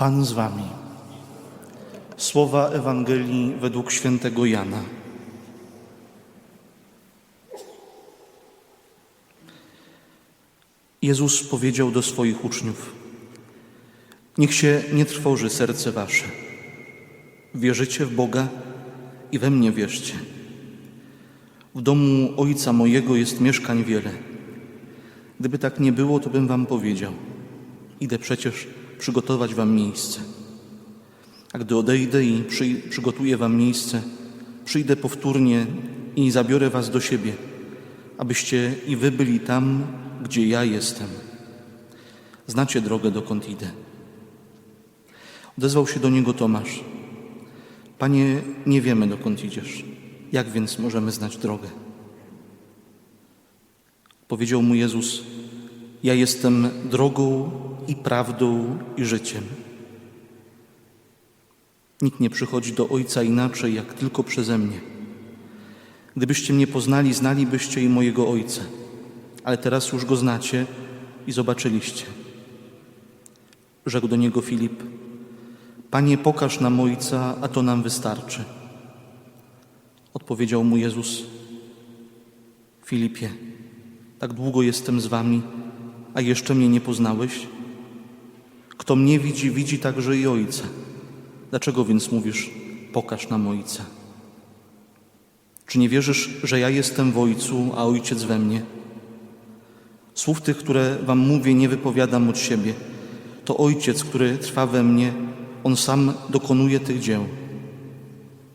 Pan z wami. Słowa Ewangelii według świętego Jana. Jezus powiedział do swoich uczniów: Niech się nie trwoży serce wasze. Wierzycie w Boga i we mnie wierzcie. W domu Ojca mojego jest mieszkań wiele. Gdyby tak nie było, to bym wam powiedział. Idę przecież przygotować wam miejsce. A gdy odejdę i przy, przygotuję wam miejsce, przyjdę powtórnie i zabiorę was do siebie, abyście i wy byli tam, gdzie ja jestem. Znacie drogę, dokąd idę. Odezwał się do niego Tomasz. Panie, nie wiemy, dokąd idziesz. Jak więc możemy znać drogę? Powiedział mu Jezus: Ja jestem drogą i prawdą i życiem. Nikt nie przychodzi do Ojca inaczej, jak tylko przeze mnie. Gdybyście mnie poznali, znalibyście i mojego Ojca, ale teraz już go znacie i zobaczyliście. Rzekł do niego Filip: Panie, pokaż nam Ojca, a to nam wystarczy. Odpowiedział mu Jezus: Filipie, tak długo jestem z wami, a jeszcze mnie nie poznałeś? Kto mnie widzi, widzi także i Ojca. Dlaczego więc mówisz, pokaż nam Ojca? Czy nie wierzysz, że ja jestem w Ojcu, a Ojciec we mnie? Słów tych, które wam mówię, nie wypowiadam od siebie. To Ojciec, który trwa we mnie, On sam dokonuje tych dzieł.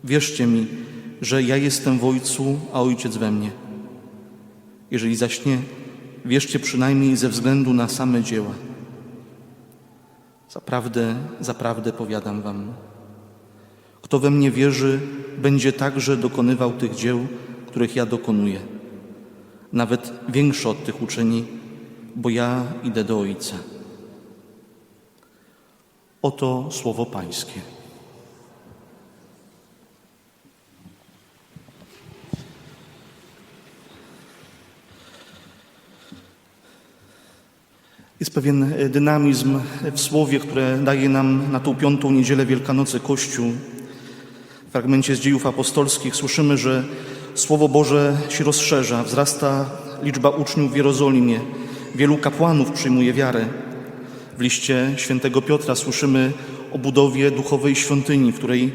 Wierzcie mi, że ja jestem w Ojcu, a Ojciec we mnie. Jeżeli zaś nie, wierzcie przynajmniej ze względu na same dzieła. Zaprawdę, zaprawdę powiadam wam, kto we mnie wierzy, będzie także dokonywał tych dzieł, których ja dokonuję. Nawet większe od tych uczyni, bo ja idę do Ojca. Oto słowo Pańskie. Jest pewien dynamizm w słowie, które daje nam na tą piątą niedzielę Wielkanocy Kościół. W fragmencie z dziejów apostolskich słyszymy, że Słowo Boże się rozszerza, wzrasta liczba uczniów w Jerozolimie, wielu kapłanów przyjmuje wiarę. W liście świętego Piotra słyszymy o budowie duchowej świątyni, w której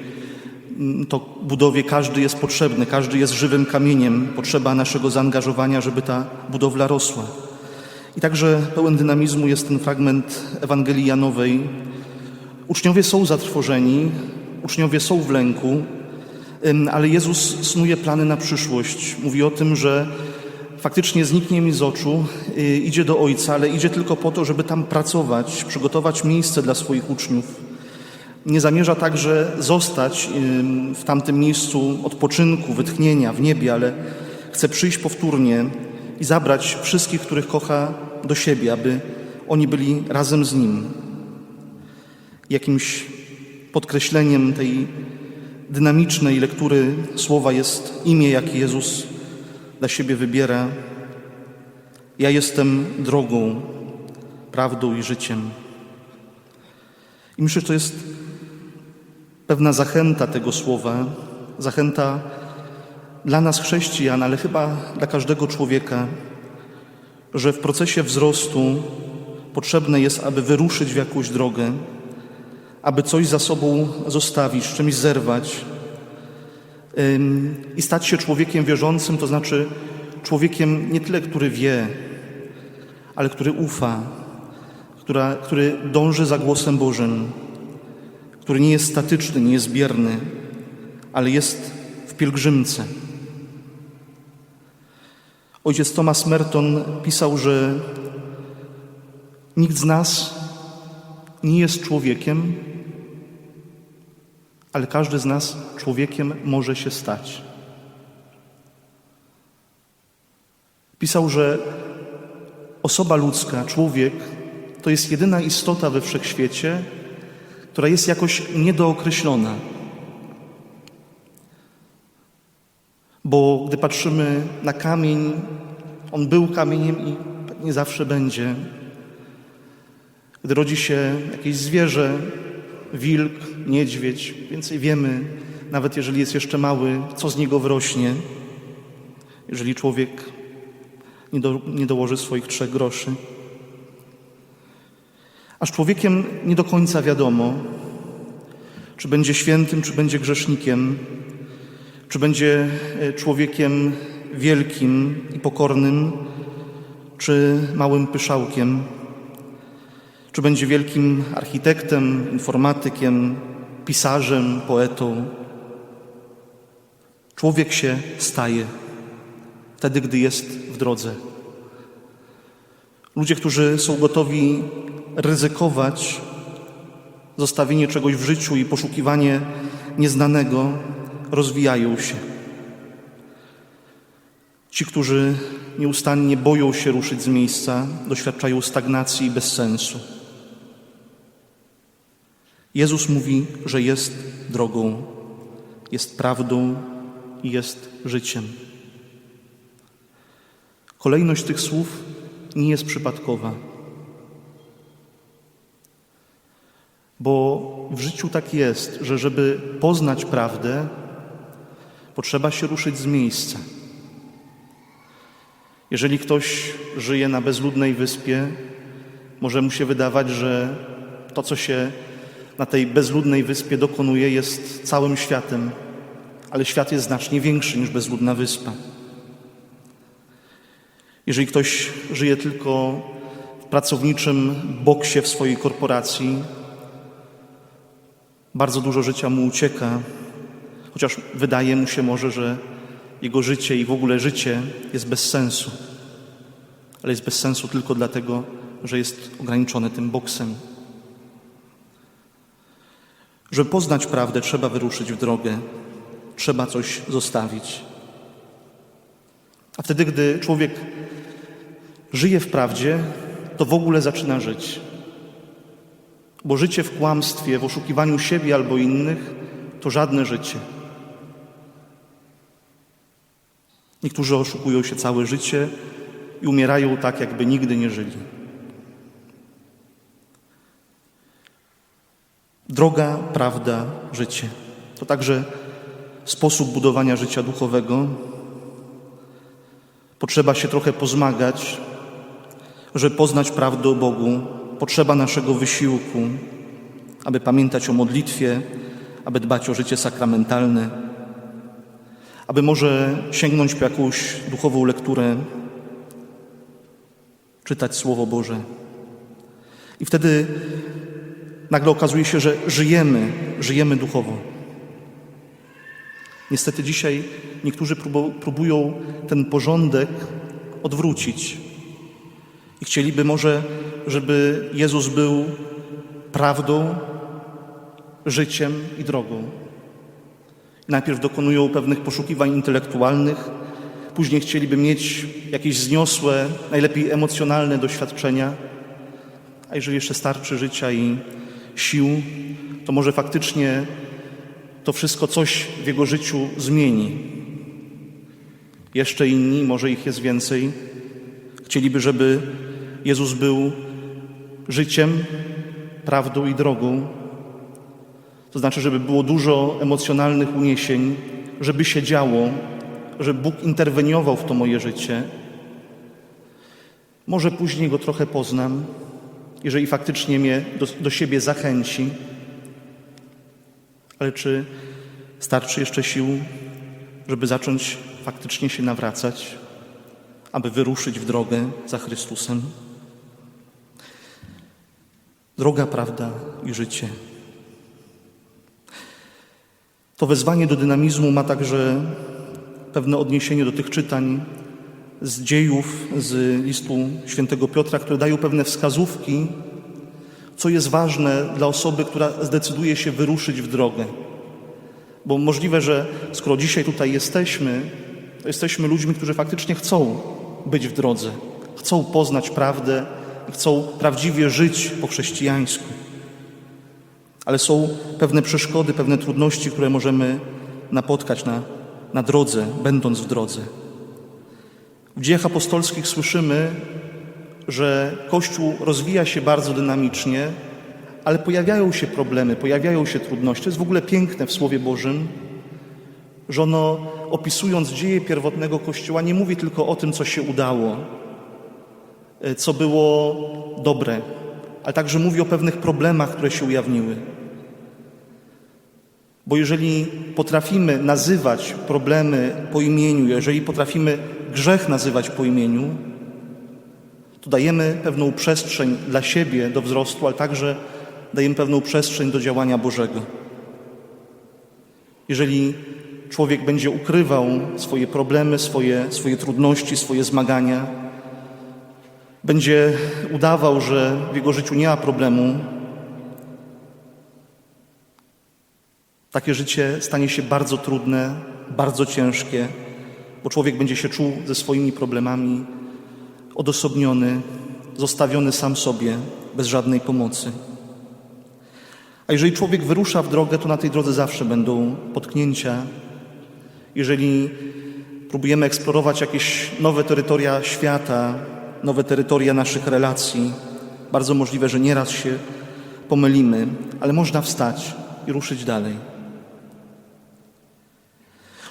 mm, to budowie każdy jest potrzebny, każdy jest żywym kamieniem, potrzeba naszego zaangażowania, żeby ta budowla rosła. I także pełen dynamizmu jest ten fragment Ewangelii Janowej. Uczniowie są zatrwożeni, uczniowie są w lęku, ale Jezus snuje plany na przyszłość. Mówi o tym, że faktycznie zniknie mi z oczu, y, idzie do Ojca, ale idzie tylko po to, żeby tam pracować, przygotować miejsce dla swoich uczniów. Nie zamierza także zostać w tamtym miejscu odpoczynku, wytchnienia w niebie, ale chce przyjść powtórnie i zabrać wszystkich, których kocha, do siebie, aby oni byli razem z Nim. Jakimś podkreśleniem tej dynamicznej lektury słowa jest imię, jakie Jezus dla siebie wybiera. Ja jestem drogą, prawdą i życiem. I myślę, że to jest pewna zachęta tego słowa, zachęta dla nas chrześcijan, ale chyba dla każdego człowieka, że w procesie wzrostu potrzebne jest, aby wyruszyć w jakąś drogę, aby coś za sobą zostawić, czymś zerwać i stać się człowiekiem wierzącym, to znaczy człowiekiem nie tyle, który wie, ale który ufa, która, który dąży za głosem Bożym, który nie jest statyczny, nie jest bierny, ale jest w pielgrzymce. Ojciec Thomas Merton pisał, że nikt z nas nie jest człowiekiem, ale każdy z nas człowiekiem może się stać. Pisał, że osoba ludzka, człowiek, to jest jedyna istota we wszechświecie, która jest jakoś niedookreślona. Bo gdy patrzymy na kamień, on był kamieniem i nie zawsze będzie. Gdy rodzi się jakieś zwierzę, wilk, niedźwiedź. Więcej wiemy, nawet jeżeli jest jeszcze mały, co z niego wyrośnie, jeżeli człowiek nie, do, nie dołoży swoich trzech groszy. A z człowiekiem nie do końca wiadomo, czy będzie świętym, czy będzie grzesznikiem, czy będzie e, człowiekiem wielkim i pokornym, czy małym pyszałkiem, czy będzie wielkim architektem, informatykiem, pisarzem, poetą. Człowiek się staje wtedy, gdy jest w drodze. Ludzie, którzy są gotowi ryzykować zostawienie czegoś w życiu i poszukiwanie nieznanego, rozwijają się. Ci, którzy nieustannie boją się ruszyć z miejsca, doświadczają stagnacji i bezsensu. Jezus mówi, że jest drogą, jest prawdą i jest życiem. Kolejność tych słów nie jest przypadkowa, bo w życiu tak jest, że żeby poznać prawdę, potrzeba się ruszyć z miejsca. Jeżeli ktoś żyje na bezludnej wyspie, może mu się wydawać, że to, co się na tej bezludnej wyspie dokonuje, jest całym światem, ale świat jest znacznie większy niż bezludna wyspa. Jeżeli ktoś żyje tylko w pracowniczym boksie w swojej korporacji, bardzo dużo życia mu ucieka, chociaż wydaje mu się może, że jego życie i w ogóle życie jest bez sensu. Ale jest bez sensu tylko dlatego, że jest ograniczone tym boksem. Żeby poznać prawdę, trzeba wyruszyć w drogę, trzeba coś zostawić. A wtedy, gdy człowiek żyje w prawdzie, to w ogóle zaczyna żyć. Bo życie w kłamstwie, w oszukiwaniu siebie albo innych, to żadne życie. Niektórzy oszukują się całe życie i umierają tak, jakby nigdy nie żyli. Droga, prawda, życie. To także sposób budowania życia duchowego. Potrzeba się trochę pozmagać, żeby poznać prawdę o Bogu. Potrzeba naszego wysiłku, aby pamiętać o modlitwie, aby dbać o życie sakramentalne, aby może sięgnąć po jakąś duchową lekturę, czytać Słowo Boże. I wtedy nagle okazuje się, że żyjemy, żyjemy duchowo. Niestety dzisiaj niektórzy próbują ten porządek odwrócić. I chcieliby może, żeby Jezus był prawdą, życiem i drogą. Najpierw dokonują pewnych poszukiwań intelektualnych, później chcieliby mieć jakieś zniosłe, najlepiej emocjonalne doświadczenia, a jeżeli jeszcze starczy życia i sił, to może faktycznie to wszystko coś w jego życiu zmieni. Jeszcze inni, może ich jest więcej, chcieliby, żeby Jezus był życiem, prawdą i drogą. To znaczy, żeby było dużo emocjonalnych uniesień, żeby się działo, żeby Bóg interweniował w to moje życie. Może później go trochę poznam, jeżeli faktycznie mnie do, do siebie zachęci. Ale czy starczy jeszcze sił, żeby zacząć faktycznie się nawracać, aby wyruszyć w drogę za Chrystusem? Droga, prawda i życie. To wezwanie do dynamizmu ma także pewne odniesienie do tych czytań z dziejów, z listu świętego Piotra, które dają pewne wskazówki, co jest ważne dla osoby, która zdecyduje się wyruszyć w drogę. Bo możliwe, że skoro dzisiaj tutaj jesteśmy, to jesteśmy ludźmi, którzy faktycznie chcą być w drodze, chcą poznać prawdę i chcą prawdziwie żyć po chrześcijańsku. Ale są pewne przeszkody, pewne trudności, które możemy napotkać na, na drodze, będąc w drodze. W dziejach apostolskich słyszymy, że Kościół rozwija się bardzo dynamicznie, ale pojawiają się problemy, pojawiają się trudności. To jest w ogóle piękne w Słowie Bożym, że ono opisując dzieje pierwotnego Kościoła nie mówi tylko o tym, co się udało, e, co było dobre, ale także mówi o pewnych problemach, które się ujawniły. Bo jeżeli potrafimy nazywać problemy po imieniu, jeżeli potrafimy grzech nazywać po imieniu, to dajemy pewną przestrzeń dla siebie do wzrostu, ale także dajemy pewną przestrzeń do działania Bożego. Jeżeli człowiek będzie ukrywał swoje problemy, swoje, swoje trudności, swoje zmagania, będzie udawał, że w jego życiu nie ma problemu, takie życie stanie się bardzo trudne, bardzo ciężkie, bo człowiek będzie się czuł ze swoimi problemami odosobniony, zostawiony sam sobie, bez żadnej pomocy. A jeżeli człowiek wyrusza w drogę, to na tej drodze zawsze będą potknięcia. Jeżeli próbujemy eksplorować jakieś nowe terytoria świata, nowe terytoria naszych relacji, bardzo możliwe, że nieraz się pomylimy, ale można wstać i ruszyć dalej.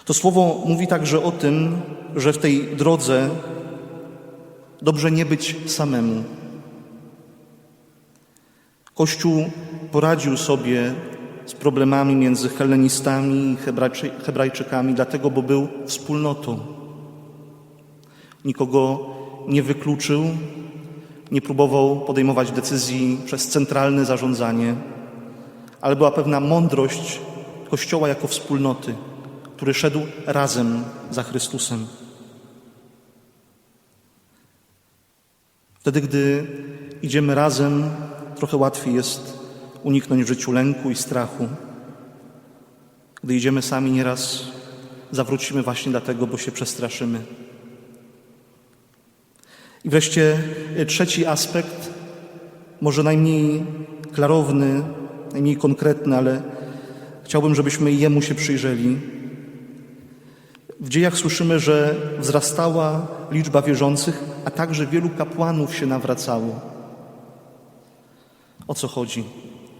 To słowo mówi także o tym, że w tej drodze dobrze nie być samemu. Kościół poradził sobie z problemami między hellenistami i Hebrajczy, Hebrajczykami, dlatego, bo był wspólnotą. Nikogo nie wykluczył, nie próbował podejmować decyzji przez centralne zarządzanie, ale była pewna mądrość Kościoła jako wspólnoty, który szedł razem za Chrystusem. Wtedy, gdy idziemy razem, trochę łatwiej jest uniknąć w życiu lęku i strachu. Gdy idziemy sami, nieraz zawrócimy właśnie dlatego, bo się przestraszymy. I wreszcie trzeci aspekt, może najmniej klarowny, najmniej konkretny, ale chciałbym, żebyśmy jemu się przyjrzeli. W dziejach słyszymy, że wzrastała liczba wierzących, a także wielu kapłanów się nawracało. O co chodzi?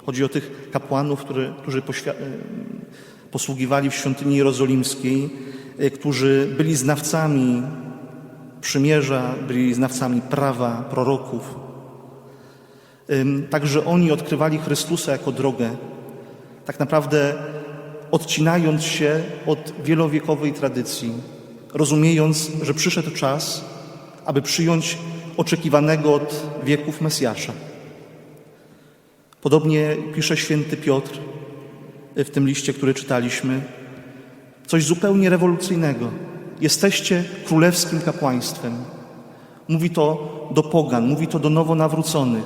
Chodzi o tych kapłanów, który, którzy poświ- posługiwali w świątyni jerozolimskiej, e, którzy byli znawcami przymierza, byli znawcami prawa, proroków. Także oni odkrywali Chrystusa jako drogę, tak naprawdę odcinając się od wielowiekowej tradycji, rozumiejąc, że przyszedł czas, aby przyjąć oczekiwanego od wieków Mesjasza. Podobnie pisze święty Piotr w tym liście, który czytaliśmy. Coś zupełnie rewolucyjnego. Jesteście królewskim kapłaństwem. Mówi to do pogan, mówi to do nowo nawróconych.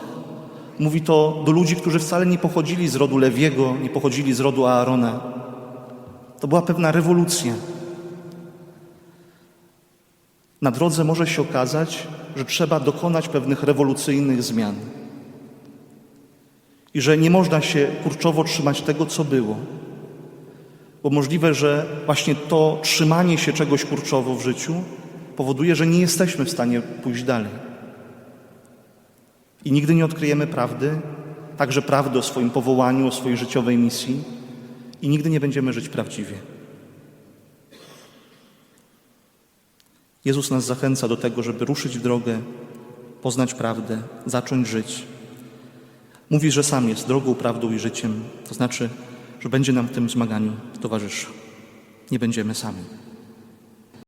Mówi to do ludzi, którzy wcale nie pochodzili z rodu Lewiego, nie pochodzili z rodu Aarona. To była pewna rewolucja. Na drodze może się okazać, że trzeba dokonać pewnych rewolucyjnych zmian. I że nie można się kurczowo trzymać tego, co było. Bo możliwe, że właśnie to trzymanie się czegoś kurczowo w życiu powoduje, że nie jesteśmy w stanie pójść dalej. I nigdy nie odkryjemy prawdy, także prawdy o swoim powołaniu, o swojej życiowej misji, i nigdy nie będziemy żyć prawdziwie. Jezus nas zachęca do tego, żeby ruszyć w drogę, poznać prawdę, zacząć żyć. Mówi, że sam jest drogą, prawdą i życiem, to znaczy, że będzie nam w tym zmaganiu towarzyszył. Nie będziemy sami.